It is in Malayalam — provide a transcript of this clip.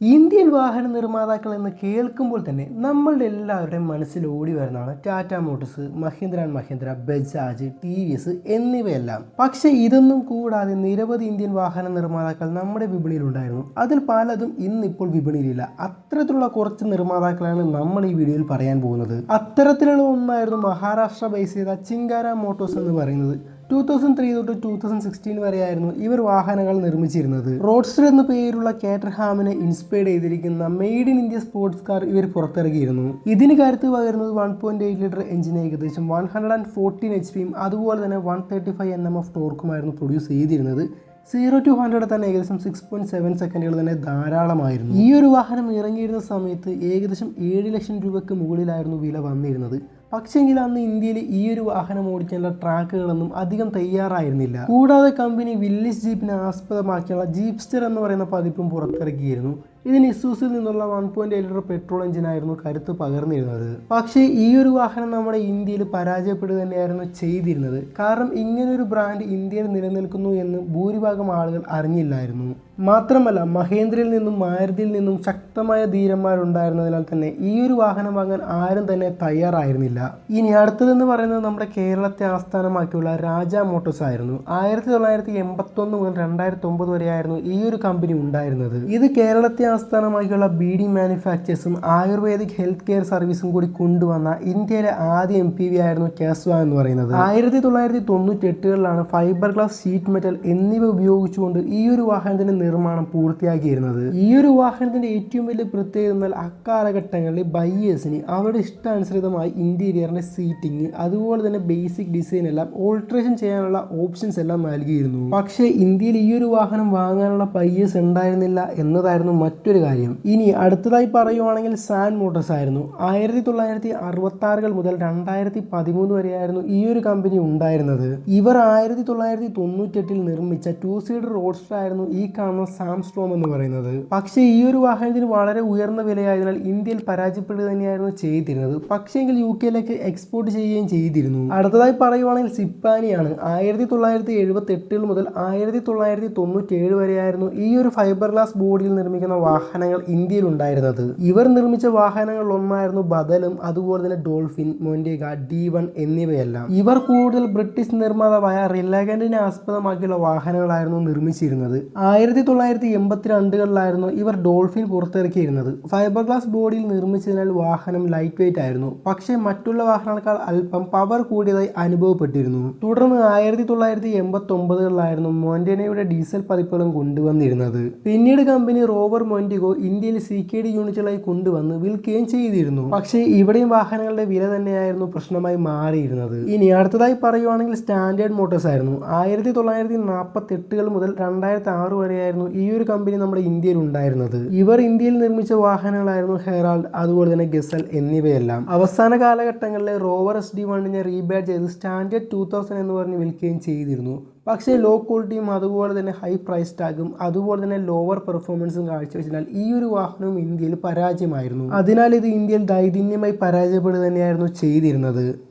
ഇന്ത്യൻ വാഹന നിർമ്മാതാക്കൾ എന്ന് കേൾക്കുമ്പോൾ തന്നെ നമ്മളുടെ എല്ലാവരുടെയും മനസ്സിൽ ഓടി വരുന്നതാണ് Tata Motors Mahindra and Mahindra Bajaj T V S എന്നിവയെല്ലാം. പക്ഷേ ഇതൊന്നും കൂടാതെ നിരവധി ഇന്ത്യൻ വാഹന നിർമ്മാതാക്കൾ നമ്മുടെ വിപണിയിലുണ്ടായിരുന്നു. അതിൽ പലതും ഇന്നിപ്പോൾ വിപണിയിലില്ല. അത്തരത്തിലുള്ള കുറച്ച് നിർമ്മാതാക്കളാണ് നമ്മൾ ഈ വീഡിയോയിൽ പറയാൻ പോകുന്നത്. അത്തരത്തിലുള്ള ഒന്നായിരുന്നു മഹാരാഷ്ട്ര ബേസ് ചെയ്ത ചിങ്കാര മോട്ടോഴ്സ് എന്ന് പറയുന്നത്. ടൂ തൗസൻഡ് ത്രീ തൊട്ട് ടൂ തൗസൻഡ് സിക്സ്റ്റീൻ വരെയായിരുന്നു ഇവർ വാഹനങ്ങൾ നിർമ്മിച്ചിരുന്നത്. റോഡ്സ്റ്റർ എന്ന പേരുള്ള കേറ്റർഹാമിനെ ഇൻസ്പയർ ചെയ്തിരിക്കുന്ന made in India sports car ഇവർ പുറത്തിറക്കിയിരുന്നു. ഇതിന് കരുത്ത് പകരുന്നത് വൺ പോയിന്റ് എയ്റ്റ് ലിറ്റർ എഞ്ചിന് ഏകദേശം one hundred and fourteen H പിയും അതുപോലെ തന്നെ one thirty five N M F ടോർക്കുമായിരുന്നു produce ചെയ്തിരുന്നത്. സീറോ ടു ഹൺഡ്രഡ് തന്നെ ഏകദേശം സിക്സ് പോയിന്റ് സെവൻ സെക്കൻഡുകൾ തന്നെ ധാരാളമായിരുന്നു. ഈ ഒരു വാഹനം ഇറങ്ങിയിരുന്ന സമയത്ത് ഏകദേശം ഏഴ് ലക്ഷം രൂപയ്ക്ക് മുകളിലായിരുന്നു വില വന്നിരുന്നത്. പക്ഷെങ്കിൽ അന്ന് ഇന്ത്യയിൽ ഈ ഒരു വാഹനം ഓടിക്കാനുള്ള ട്രാക്കുകളൊന്നും അധികം തയ്യാറായിരുന്നില്ല. കൂടാതെ കമ്പനി വില്ലിസ് ജീപ്പിനെ ആസ്പദമാക്കിയുള്ള ജീപ്സ്റ്റർ എന്ന് പറയുന്ന പതിപ്പും പുറത്തിറക്കിയിരുന്നു. ഇതിന് ഇസൂസിൽ നിന്നുള്ള one point eight litre petrol എഞ്ചിനായിരുന്നു കരുത്ത് പകർന്നിരുന്നത്. പക്ഷേ ഈ ഒരു വാഹനം നമ്മുടെ ഇന്ത്യയിൽ പരാജയപ്പെടുക തന്നെയായിരുന്നു ചെയ്തിരുന്നത്. കാരണം ഇങ്ങനൊരു ബ്രാൻഡ് ഇന്ത്യയിൽ നിലനിൽക്കുന്നു എന്ന് ഭൂരിഭാഗം ആളുകൾ അറിഞ്ഞില്ലായിരുന്നു. മാത്രമല്ല മഹേന്ദ്രയിൽ നിന്നും മാരുതിയിൽ നിന്നും ശക്തമായ ധീരന്മാരുണ്ടായിരുന്നതിനാൽ തന്നെ ഈ ഒരു വാഹനം വാങ്ങാൻ ആരും തന്നെ തയ്യാറായിരുന്നില്ല. ഇനി അടുത്തതെന്ന് പറയുന്നത് നമ്മുടെ കേരളത്തെ ആസ്ഥാനമാക്കിയുള്ള രാജ മോട്ടോഴ്സ് ആയിരുന്നു. ആയിരത്തി തൊള്ളായിരത്തി എൺപത്തൊന്ന് മുതൽ രണ്ടായിരത്തി ഒമ്പത് വരെയായിരുന്നു ഈ ഒരു കമ്പനി ഉണ്ടായിരുന്നത്. ഇത് കേരളത്തെ ആസ്ഥാനമാക്കിയുള്ള ബി ഡി മാനുഫാക്ചേഴ്സും ആയുർവേദിക് ഹെൽത്ത് കെയർ സർവീസും കൂടി കൊണ്ടുവന്ന ഇന്ത്യയിലെ ആദ്യ എം പി വി ആയിരുന്നു കാസ്വ എന്ന് പറയുന്നത്. ആയിരത്തി തൊള്ളായിരത്തി തൊണ്ണൂറ്റി എട്ടുകളിലാണ് ഫൈബർ ഗ്ലാസ് ഷീറ്റ് മെറ്റൽ എന്നിവ ഉപയോഗിച്ചുകൊണ്ട് ഈ ഒരു വാഹനത്തിന്റെ നിർമ്മാണം പൂർത്തിയാക്കിയിരുന്നത്. ഈ ഒരു വാഹനത്തിന്റെ ഏറ്റവും വലിയ പ്രത്യേകത എന്നാൽ അക്കാലഘട്ടങ്ങളിൽ ബയ്യേഴ്സിന് അവരുടെ ഇഷ്ടാനുസൃതമായി ഇന്റീരിയറിന്റെ സീറ്റിംഗ് അതുപോലെ തന്നെ ബേസിക് ഡിസൈൻ എല്ലാം ഓൾട്രേഷൻ ചെയ്യാനുള്ള ഓപ്ഷൻസ് എല്ലാം നൽകിയിരുന്നു. പക്ഷേ ഇന്ത്യയിൽ ഈ ഒരു വാഹനം വാങ്ങാനുള്ള ബയ്യേഴ്സ് ഉണ്ടായിരുന്നില്ല എന്നതായിരുന്നു മറ്റൊരു കാര്യം. ഇനി അടുത്തതായി പറയുവാണെങ്കിൽ സാൻ മോട്ടോഴ്സ് ആയിരുന്നു. ആയിരത്തി തൊള്ളായിരത്തി അറുപത്തി ആറുകൾ മുതൽ രണ്ടായിരത്തി പതിമൂന്ന് വരെയായിരുന്നു ഈ ഒരു കമ്പനി ഉണ്ടായിരുന്നത്. ഇവർ ആയിരത്തി തൊള്ളായിരത്തി തൊണ്ണൂറ്റെട്ടിൽ നിർമ്മിച്ച ടു സീഡർ റോഡ്സ്റ്റർ ആയിരുന്നു ഈ കാണുന്ന സാംസ്ട്രോം എന്ന് പറയുന്നത്. പക്ഷേ ഈ ഒരു വാഹനത്തിന് വളരെ ഉയർന്ന വിലയായതിനാൽ ഇന്ത്യയിൽ പരാജയപ്പെടുക തന്നെയായിരുന്നു ചെയ്തിരുന്നത്. പക്ഷേങ്കിൽ യു കെയിലേക്ക് എക്സ്പോർട്ട് ചെയ്യുകയും ചെയ്തിരുന്നു. അടുത്തതായി പറയുവാണെങ്കിൽ സിപ്പാനിയാണ്. ആയിരത്തി തൊള്ളായിരത്തി എഴുപത്തി എട്ടുകൾ മുതൽ ആയിരത്തി തൊള്ളായിരത്തി തൊണ്ണൂറ്റി ഏഴ് വരെയായിരുന്നു ഈ ഒരു ഫൈബർ ഗ്ലാസ് ബോഡിയിൽ നിർമ്മിക്കുന്ന വാഹനങ്ങൾ ഇന്ത്യയിൽ ഉണ്ടായിരുന്നത് ഇവർ നിർമ്മിച്ച വാഹനങ്ങൾ ഒന്നായിരുന്നു ബദലും അതുപോലെ തന്നെ ഡോൾഫിൻ മൊൻഡേഗ ഡി വൺ എന്നിവയെല്ലാം. ഇവർ കൂടുതൽ ബ്രിട്ടീഷ് നിർമ്മാതാവായ റിലഗന്റിനെ ആസ്പദമാക്കിയുള്ള വാഹനങ്ങളായിരുന്നു നിർമ്മിച്ചിരുന്നത്. ആയിരത്തി തൊള്ളായിരത്തി എൺപത്തിരണ്ടുകളിലായിരുന്നു ഇവർ ഡോൾഫിൻ പുറത്തിറക്കിയിരുന്നത്. ഫൈബർ ഗ്ലാസ് ബോഡിയിൽ നിർമ്മിച്ചതിനാൽ വാഹനം ലൈറ്റ് വെയിറ്റ് ആയിരുന്നു. പക്ഷേ മറ്റുള്ള വാഹനങ്ങളെക്കാൾ അല്പം പവർ കൂടിയതായി അനുഭവപ്പെട്ടിരുന്നു. തുടർന്ന് ആയിരത്തി തൊള്ളായിരത്തി എൺപത്തി ഒമ്പതുകളിലായിരുന്നു മൊൻഡേനയുടെ ഡീസൽ പതിപ്പുകളും കൊണ്ടുവന്നിരുന്നത്. പിന്നീട് കമ്പനി റോവർ മൊൻഡിഗോ ഇന്ത്യയിൽ സി കെ ഡി യൂണിറ്റുകളായി കൊണ്ടുവന്ന് വിൽക്കുകയും ചെയ്തിരുന്നു. പക്ഷേ ഇവിടെയും വാഹനങ്ങളുടെ വില തന്നെയായിരുന്നു പ്രശ്നമായി മാറിയിരുന്നത്. ഇനി അടുത്തതായി പറയുവാണെങ്കിൽ സ്റ്റാൻഡേർഡ് മോട്ടോഴ്സ് ആയിരുന്നു. ആയിരത്തി തൊള്ളായിരത്തി നാൽപ്പത്തി എട്ടുകൾ മുതൽ രണ്ടായിരത്തി ആറ് വരെയായിരുന്നു ഈ ഒരു കമ്പനി നമ്മുടെ ഇന്ത്യയിൽ ഉണ്ടായിരുന്നത്. ഇവർ ഇന്ത്യയിൽ നിർമ്മിച്ച വാഹനങ്ങളായിരുന്നു ഹെറാൾഡ് അതുപോലെ തന്നെ ഗസൽ എന്നിവയെല്ലാം. അവസാന കാലഘട്ടങ്ങളിലെ റോവർ എസ് ഡി വണ്ണിനെ റീബാഡ് ചെയ്ത് സ്റ്റാൻഡേർഡ് ടൂ തൗസൻഡ് എന്ന് പറഞ്ഞ് വിൽക്കുകയും ചെയ്തിരുന്നു. പക്ഷേ ലോ ക്വാളിറ്റിയും അതുപോലെ തന്നെ ഹൈ പ്രൈസ് ടാഗും അതുപോലെ തന്നെ ലോവർ പെർഫോമൻസും കാഴ്ചവെച്ചതിനാൽ ഈ ഒരു വാഹനവും ഇന്ത്യയിൽ പരാജയമായിരുന്നു. അതിനാൽ ഇത് ഇന്ത്യയിൽ ദൈന്യമായി പരാജയപ്പെടുക തന്നെയായിരുന്നു ചെയ്തിരുന്നത്.